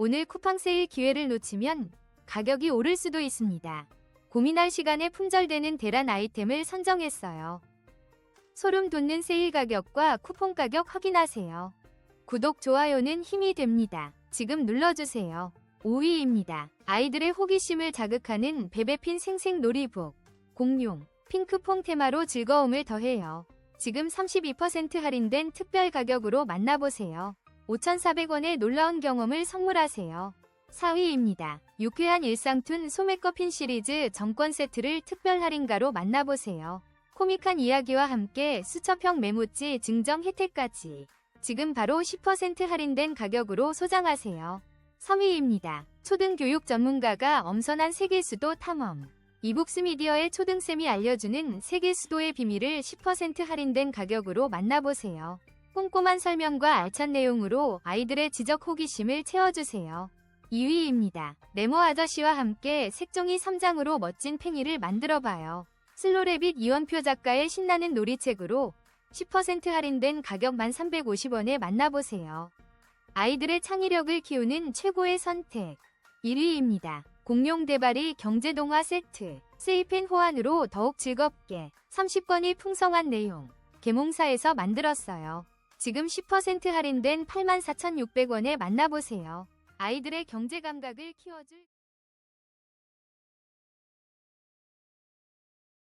오늘 쿠팡 세일 기회를 놓치면 가격이 오를 수도 있습니다. 고민할 시간에 품절되는 대란 아이템을 선정했어요. 소름 돋는 세일 가격과 쿠폰 가격 확인하세요. 구독, 좋아요는 힘이 됩니다. 지금 눌러주세요. 5위입니다. 아이들의 호기심을 자극하는 베베핀 생생 놀이북. 공룡, 핑크퐁 테마로 즐거움을 더해요. 지금 32% 할인된 특별 가격으로 만나보세요. 5,400원의 놀라운 경험을 선물하세요. 4위입니다. 유쾌한 일상툰 소매커핀 시리즈 정권 세트를 특별 할인가로 만나보세요. 코믹한 이야기와 함께 수첩 형 메모지 증정 혜택까지. 지금 바로 10% 할인된 가격으로 소장하세요. 3위입니다. 초등교육 전문가가 엄선한 세계 수도 탐험. 이북스 미디어의 초등쌤이 알려주는 세계 수도의 비밀을 10% 할인된 가격으로 만나보세요. 꼼꼼한 설명과 알찬 내용으로 아이들의 지적 호기심을 채워주세요. 2위입니다. 네모 아저씨와 함께 색종이 3장으로 멋진 팽이를 만들어봐요. 슬로레빗 이원표 작가의 신나는 놀이책으로 10% 할인된 가격 1,350원에 만나보세요. 아이들의 창의력을 키우는 최고의 선택. 1위입니다. 공룡 대발이 경제동화 세트. 세이펜 호환으로 더욱 즐겁게 30권이 풍성한 내용. 개몽사에서 만들었어요. 지금 10% 할인된 84,600원에 만나보세요. 아이들의 경제 감각을 키워줄